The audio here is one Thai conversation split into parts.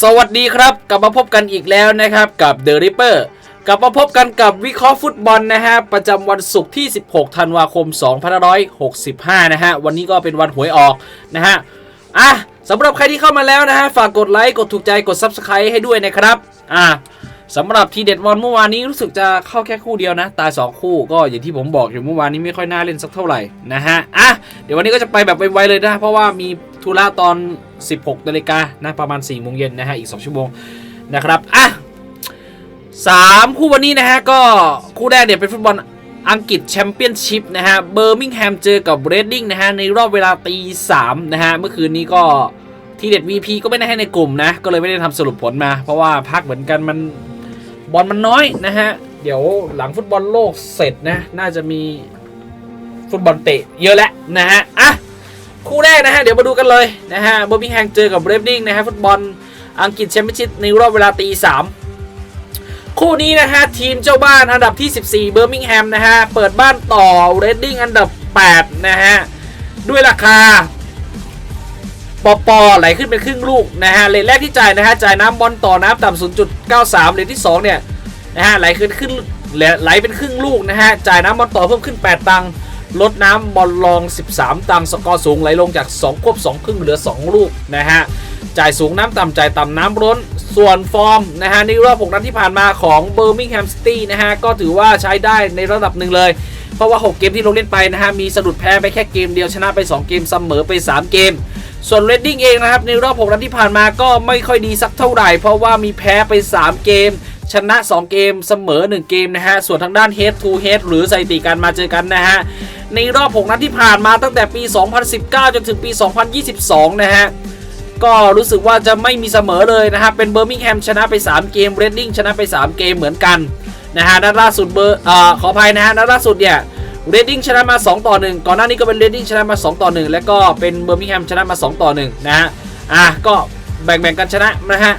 สวัสดีครับ กลับมาพบกันอีกแล้วนะครับกับ The Ripper กลับมาพบกันกับวิเคราะห์ฟุตบอลนะฮะประจำวันศุกร์ที่ 16 ธันวาคม 2565 นะฮะวันนี้ก็เป็นวันหวยออกนะฮะอะสำหรับใครที่เข้ามาแล้วนะฮะฝากกดไลค์กดถูกใจกด Subscribe ให้ด้วยนะครับอะสำหรับทีเด็ดวันเมื่อวานนี้รู้สึกจะเข้าแค่คู่เดียวนะ ตาย 2 คู่ก็อย่างที่ผมบอกอยู่เมื่อวานนี้ไม่ค่อยน่าเล่นสักเท่าไหร่นะฮะอะเดี๋ยววันนี้ก็จะไปแบบไวๆเลยนะ เพราะว่ามี ธุระตอน 16นาฬิกานะประมาณ4โมงเย็นนะฮะอีก 2 ชั่วโมงนะครับอะสามคู่วันนี้นะฮะก็คู่แรกเนี่ยเป็นฟุตบอลอังกฤษแชมเปี้ยนชิพนะฮะเบอร์มิงแฮมเจอกับเรดดิ้งนะฮะในรอบเวลาตีสามนะฮะเมื่อคืนนี้ก็ทีเด็ด VP ก็ไม่ได้ให้ในกลุ่มนะ ก็เลยไม่ได้ทำสรุปผลมา เพราะว่าพักเหมือนกันมันบอลมันน้อยนะฮะ เดี๋ยวหลังฟุตบอลโลกเสร็จนะ น่าจะมีฟุตบอลเตะเยอะแล้วนะฮะ อะ คู่แรกนะฮะ เดี๋ยวมาดูกันเลยนะฮะเบอร์มิงแฮมเจอกับเรดดิ้งนะฮะฟุตบอลอังกฤษแชมเปี้ยนชิพในรอบเวลาตีสามคู่นี้นะฮะ ทีมเจ้าบ้านอันดับที่ 14 เบอร์มิงแฮมนะฮะ เปิดบ้านต่อเรดดิ้งอันดับ 8 นะฮะ ด้วยราคา ปอปอไหลขึ้นเป็นครึ่งลูกนะฮะเลทแรกที่จ่ายนะฮะ จ่ายน้ำบอลต่อน้ำต่ำ0.93เลทที่ 2 เนี่ย นะฮะ ไหลขึ้นขึ้นไหลเป็นครึ่งลูกนะฮะ จ่ายน้ำบอลต่อเพิ่มขึ้น 8 ตังค์ ลดน้ำบอลรอง 13 ตังสกอร์สูงไหลลงจาก 2 ควบ 2 ครึ่งเหลือ 2 ลูกนะฮะจ่ายสูงน้ำต่ำจ่ายต่ำน้ำล้น ส่วนฟอร์มนะฮะในรอบ 6 นัดที่ผ่านมาของเบอร์มิงแฮมซิตี้นะฮะก็ถือว่าใช้ได้ในระดับหนึ่งเลย เพราะว่า 6 เกมที่ลงเล่นไปนะฮะมีสะดุดแพ้ไปแค่เกมเดียวชนะไป 2 เกมเสมอไป 3 เกม ส่วนเรดดิ้งเองนะครับในรอบ 6 นัดที่ผ่านมาก็ไม่ค่อยดีสักเท่าไหร่ เพราะว่ามีแพ้ไป 3 เกมชนะ 2 เกมเสมอ 1 เกมนะฮะ ส่วนทางด้าน head to head หรือสถิติการมาเจอกันนะฮะ ในรอบ 6 นัดที่ผ่านมาตั้งแต่ปี 2019 จนถึงปี 2022 นะฮะ ก็รู้สึกว่าจะไม่มีเสมอเลยนะฮะ เป็นเบอร์มิงแฮมชนะไป 3 เกม เรดดิ้งชนะไป 3 เกมเหมือนกันนะฮะ นัดล่าสุดเบอร์อ่าขออภัยนะฮะ นัดล่าสุดเนี่ย เรดดิ้งชนะมา 2 ต่อ 1 ก่อนหน้านี้ก็เป็นเรดดิ้งชนะมา 2 ต่อ 1 แล้วก็เป็นเบอร์มิงแฮมชนะมา 2 ต่อ 1 นะฮะ อะ ก็แบ่งๆกันชนะนะฮะ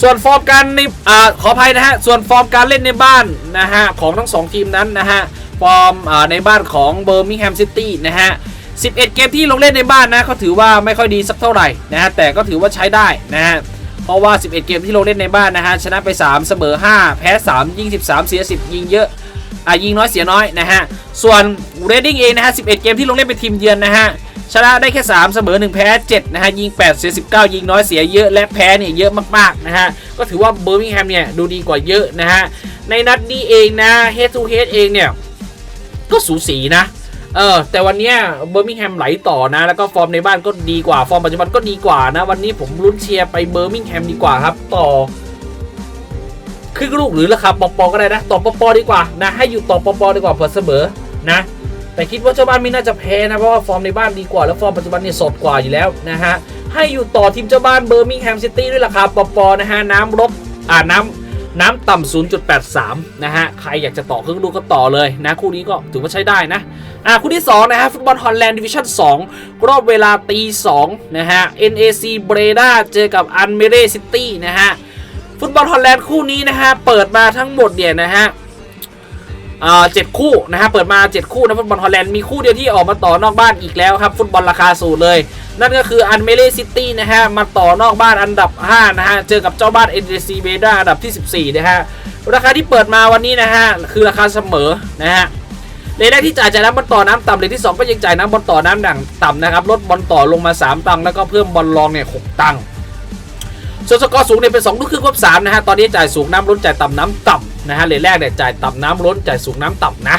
ส่วนฟอร์มการในอ่าขออภัยนะฮะ ส่วนฟอร์มการเล่นในบ้านนะฮะของทั้ง 2 ทีมนั้นนะฮะ ฟอร์มในบ้านของเบอร์มิงแฮมซิตี้นะฮะ 11 เกมที่ลงเล่นในบ้านนะเขาถือว่าไม่ค่อยดีสักเท่าไหร่นะฮะแต่ก็ถือว่าใช้ได้นะฮะเพราะว่า 11 เกมที่ลงเล่นในบ้านนะฮะชนะไป 3 เสมอ 5 แพ้ 3 ยิง 13 เสีย 10 ยิงเยอะอะยิงน้อยเสียน้อยนะฮะส่วนเรดดิ้งเองนะฮะ 11 เกมที่ลงเล่นเป็นทีมเยือนนะฮะชนะได้แค่ 3 เสมอ 1 แพ้ 7 นะฮะ ยิง 8 เสีย 19 ยิงน้อยเสียเยอะและแพ้เนี่ยเยอะมากๆนะฮะ ก็ถือว่าเบอร์มิงแฮมเนี่ยดูดีกว่าเยอะนะฮะ ในนัดนี้เองนะ head to head เองเนี่ย ก็สูสีนะ เออ แต่วันนี้เบอร์มิงแฮมไหลต่อนะ แล้วก็ฟอร์มในบ้านก็ดีกว่า ฟอร์มปัจจุบันก็ดีกว่านะ วันนี้ผมลุ้นเชียร์ไปเบอร์มิงแฮมดีกว่าครับ ต่อครึ่งลูกหรือราคาปอปอก็ได้นะ ต่อปอปอดีกว่านะ ให้อยู่ต่อปอปอดีกว่าเผื่อเสมอนะ แต่คิดว่าเจ้าบ้านไม่น่าจะแพ้นะ เพราะว่าฟอร์มในบ้านดีกว่า แล้วฟอร์มปัจจุบันเนี่ยสดกว่าอยู่แล้วนะฮะ ให้อยู่ต่อทีมเจ้าบ้านเบอร์มิงแฮมซิตี้ด้วยราคาปอปอนะฮะ น้ำลบอ่าน้ำ น้ำต่ำ0.83 นะฮะ ใครอยากจะต่อเครึ่องลูกก็ต่อเลยนะ คู่นี้ก็ถือว่าใช้ได้นะ อ่าคู่ที่ 2 นะฮะ ฟุตบอลฮอลแลนด์ดิวิชั่น 2 รอบเวลาตี2นะฮะ NAC เบรดาเจอกับอันเมเรซิตี้นะฮะ ฟุตบอลฮอลแลนด์คู่นี้นะฮะ เปิดมาทั้งหมดเนี่ยนะฮะอ่าเจ็ดคู่นะฮะเปิดมา 7 คู่นะฟุตบอลฮอลแลนด์มีคู่เดียวที่ออกมาต่อนอกบ้านอีกแล้วครับ ฟุตบอลราคาสูงเลย นั่นก็คืออันเมเรซิตี้นะฮะมาต่อนอกบ้านอันดับ 5 นะฮะ เจอกับเจ้าบ้าน NAC เบรดาอันดับที่ 14 นะฮะ ราคาที่เปิดมาวันนี้นะฮะ คือราคาเสมอนะฮะเลนแรกที่จ่ายจ่ายน้ำบอลต่อน้ำต่ำเลนที่ 2 ก็ยังจ่ายน้ำบอลต่อน้ำดังต่ำนะครับลดบอลต่อลงมา 3 ตังค์แล้วก็เพิ่มบอลรองเนี่ยหตังค์ส่วนสกอร์สูงเนี่ยเป็น2ลูกครึ่งครบ3นะฮะตอนนี้จ่ายสูงน้ำล้นจ่ายต่ำน้ำต่ำนะฮะเลนแรกเนี่ยจ่ายต่ำน้ำล้นจ่ายสูงน้ำต่ำนะ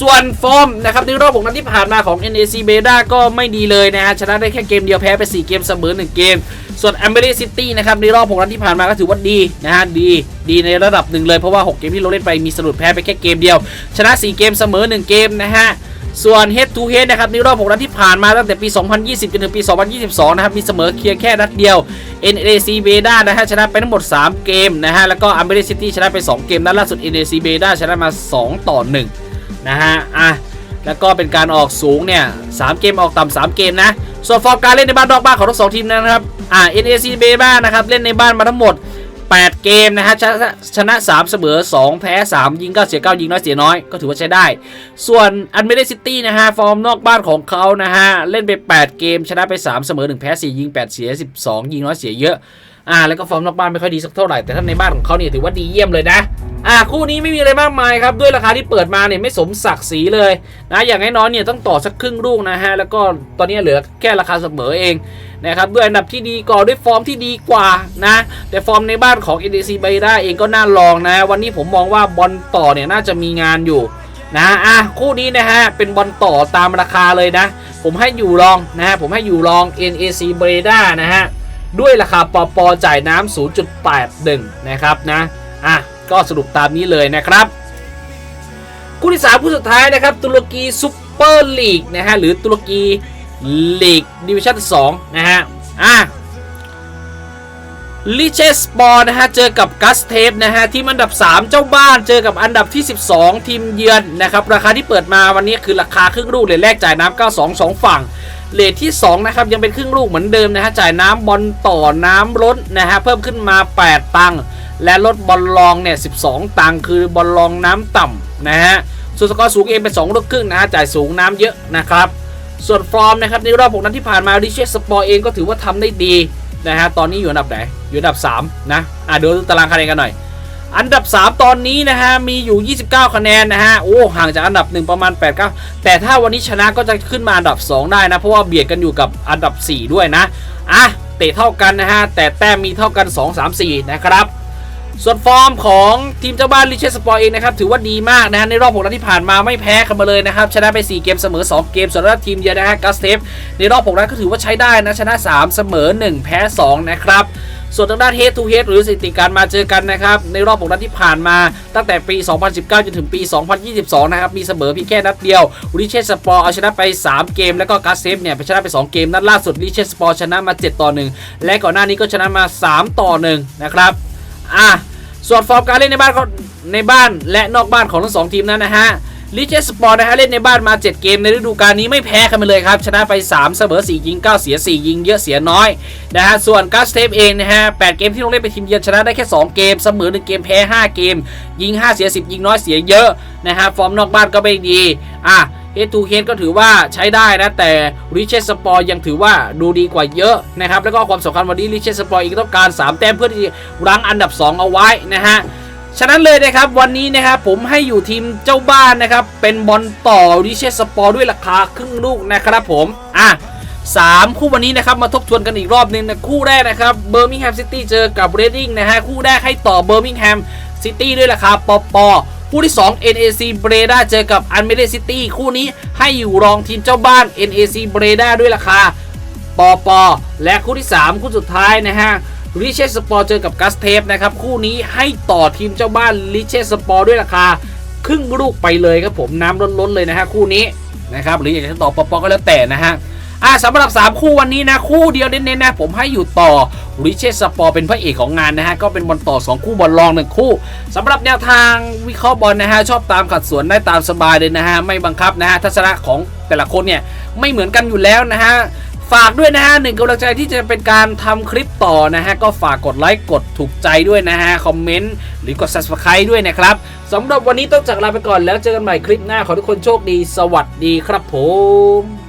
ส่วนฟอร์มนะครับในรอบ6นัดที่ผ่านมาของ NAC b e d a ก็ไม่ดีเลยนะฮะชนะได้แค่เกมเดียวแพ้ไป 4 เกมเสมอ 1 เกม ส่วน a m b e r y City นะครับในรอบ 6 นัดที่ผ่านมาก็ถือว่าดีนะฮะดีดีในระดับหนึ่งเลยเพราะว่า 6 เกมที่เราเล่นไปมีสะดุดแพ้ไปแค่เกมเดียว ชนะ 4 เกมเสมอ 1 เกมนะฮะส่วน head to head นะครับในรอบ 6 นัดที่ผ่านมาตั้งแต่ปี 2020 จนถึงปี 2022 นะครับ มีเสมอเพียงแค่นัดเดียว NAC b e d a นะฮะชนะไปทั้งหมด 3 เกมนะฮะแล้วก็ a m b e r y City ชนะไป 2 เกมนัดล่าสุด NAC b e d a ชนะมา 2 ต่อ 1 นะฮะอะแล้วก็เป็นการออกสูงเนี่ยสามเกมออกต่ำสามเกมนะส่วนฟอร์มการเล่นในบ้านนอกบ้านของทั้งสองทีมนะครับอ่า NAC เบบ้านะครับเล่นในบ้านมาทั้งหมด 8 เกมนะฮะชนะชนะ 3 เสมอ 2 แพ้ 3 ยิง 9 เสีย 9 ยิงน้อยเสียน้อยก็ถือว่าใช้ได้ ส่วนอันเมเดซิตี้นะฮะฟอร์มนอกบ้านของเขานะฮะเล่นไป 8 เกม ชนะไป 3 เสมอ 1 แพ้ 4 ยิง 8 เสีย 12 ยิงน้อยเสียเยอะอ่าแล้วก็ฟอร์มนอกบ้านไม่ค่อยดีสักเท่าไหร่แต่ถ้าในบ้านของเขาเนี่ยถือว่าดีเยี่ยมเลยนะ อ่าคู่นี้ไม่มีอะไรมากมายครับด้วยราคาที่เปิดมาเนี่ยไม่สมศักดิ์ศรีเลยนะอย่างน้อยๆเนี่ยต้องต่อสักครึ่งลูกนะฮะแล้วก็ตอนนี้เหลือแค่ราคาเสมอเองนะครับด้วยอันดับที่ดีก่อด้วยฟอร์มที่ดีกว่านะ แต่ฟอร์มในบ้านของ NDC ไบด้าเองก็น่าลองนะ วันนี้ผมมองว่าบอลต่อเนี่ยน่าจะมีงานอยู่นะอะคู่นี้นะฮะเป็นบอลต่อตามราคาเลยนะ ผมให้อยู่รองนะฮะผมให้อยู่รอง NAC ไบด้านะฮะด้วยราคาปอปอจ่ายน้ำ0.81 นะครับนะอะ ก็สรุปตามนี้เลยนะครับ คู่ที่สามคู่สุดท้ายนะครับ ตุรกีซุปเปอร์ลีกนะฮะหรือตุรกีลีกดิวิชั่น2นะฮะอะลิเชสปอร์นะฮะเจอกับกัสเทปนะฮะทีมอันดับ 3 เจ้าบ้านเจอกับอันดับที่ 12 ทีมเยือนนะครับราคาที่เปิดมาวันนี้คือราคาครึ่งลูกเลยแรกจ่ายน้ำ92 2 ฝั่งเลทที่ 2 นะครับ ยังเป็นครึ่งลูกเหมือนเดิมนะฮะจ่ายน้ำบอลต่อน้ำล้นนะฮะเพิ่มขึ้นมา 8 ตังค์ และลดบอลรองเนี่ย12 ตังค์คือบอลรองน้ำต่ำนะฮะ ส่วนสกอร์สูงเองเป็น2ลูกครึ่งนะฮะจ่ายสูงน้ำเยอะนะครับ ส่วนฟอร์มนะครับในรอบ6นัดที่ผ่านมาริเชสสปอร์เองก็ถือว่าทำได้ดีนะฮะตอนนี้อยู่อันดับไหนอยู่อันดับ 3 นะอะดูตารางคะแนนกันหน่อย อันดับ 3 ตอนนี้นะฮะมีอยู่ 29 คะแนนนะฮะโอ้ห่างจากอันดับ 1 ประมาณ 8 9 แต่ถ้าวันนี้ชนะก็จะขึ้นมาอันดับ 2 ได้นะเพราะว่าเบียดกันอยู่กับอันดับ 4 ด้วยนะอะเตะเท่ากันนะฮะแต่แต้มมีเท่ากัน 2 3 4 นะครับ ส่วนฟอร์มของทีมเจ้าบ้านลิเชสปอร์เองนะครับถือว่าดีมากนะฮะในรอบ6นัดที่ผ่านมาไม่แพ้กันมาเลยนะครับชนะไป 4 เกมเสมอ 2 เกมส่วนทีมเยือนนะฮะกัสเทฟในรอบ6นัดก็ถือว่าใช้ได้นะชนะ 3 เสมอ 1 แพ้ 2 นะครับส่วนทางด้าน head to head หรือสถิติการมาเจอกันนะครับในรอบ6นัดที่ผ่านมาตั้งแต่ปี 2019 จนถึงปี 2022 นะครับมีเสมอเพียงแค่นัดเดียวริเชสปอร์เอาชนะไป 3 เกม แล้วก็กัสเซฟเนี่ยไปชนะไป 2 เกม นัดล่าสุดริเชสปอร์ชนะมา 7 ต่อ 1 และก่อนหน้านี้ก็ชนะมา 3 ต่อ 1 นะครับ อะส่วนฟอร์มการเล่นในบ้านเขาในบ้านและนอกบ้านของทั้งสองทีมนั้นนะฮะลิเชสปอร์ตนะฮะเล่นในบ้านมา 7 เกมในฤดูกาลนี้ไม่แพ้กันเลยครับ ชนะไป 3 เสมอ 4 ยิง 9 เสีย 4 ยิงเยอะเสียน้อยนะฮะส่วนกัสเทปเองนะฮะ 8 เกมที่ลงเล่นเป็นทีมเยือนชนะได้แค่ 2 เกม เสมอ 1 เกมแพ้ 5 เกม ยิง 5 เสีย 10 ยิงน้อยเสียเยอะนะฮะฟอร์มนอกบ้านก็ไม่ดีอะ เฮทูเฮนก็ถือว่าใช้ได้นะ แต่ริเชสปอร์ยังถือว่าดูดีกว่าเยอะนะครับ แล้วก็ความสำคัญวันนี้ริเชสปอร์อีกต้องการ 3 แต้มเพื่อที่รั้งอันดับ 2 เอาไว้นะฮะฉะนั้นเลยนะครับวันนี้นะครับผมให้อยู่ทีมเจ้าบ้านนะครับ เป็นบอลต่อริเชสปอร์ด้วยราคาครึ่งลูกนะครับผมอะสามคู่วันนี้นะครับมาทบทวนกันอีกรอบหนึงนะคู่แรกนะครับเบอร์มิงแฮมซิตี้เจอกับเรดดิ้งนะฮะคู่แรกให้ต่อเบอร์มิงแฮมซิตี้ด้วยราคาปอปอ คู่ที่ 2 NAC เบรดาเจอกับอันเมเดซิตี้คู่นี้ให้อยู่รองทีมเจ้าบ้าน NAC เบรดาด้วยราคาปอปอและคู่ที่ 3 คู่สุดท้ายนะฮะริเชสปอร์เจอกับกัสเทปนะครับ คู่นี้ให้ต่อทีมเจ้าบ้านริเชสสปอร์ด้วยราคา ครึ่งลูกไปเลยครับผมน้ำล้นๆเลยนะฮะคู่นี้นะครับหรืออยากจะต่อปอปอก็แล้วแต่นะฮะ อ่าสำหรับ 3 คู่วันนี้นะ คู่เดียวเน้นๆนะผมให้อยู่ต่อริเชสปอร์เป็นพระเอกของงานนะฮะ ก็เป็นบอลต่อ 2 คู่บอลรองหนึ่งคู่สำหรับแนวทางวิเคราะห์บอลนะฮะ ชอบตามขัดสวนได้ตามสบายเลยนะฮะ ไม่บังคับนะฮะ ทัศนะของแต่ละคนเนี่ย ไม่เหมือนกันอยู่แล้วนะฮะ ฝากด้วยนะฮะหนึ่งกำลังใจที่จะเป็นการทำคลิปต่อนะฮะ ก็ฝากกดไลค์กดถูกใจด้วยนะฮะ คอมเมนต์ หรือกด subscribe ด้วยนะครับสำหรับวันนี้ต้องจากลาไปก่อนแล้วเจอกันใหม่คลิปหน้าขอทุกคนโชคดี สวัสดีครับผม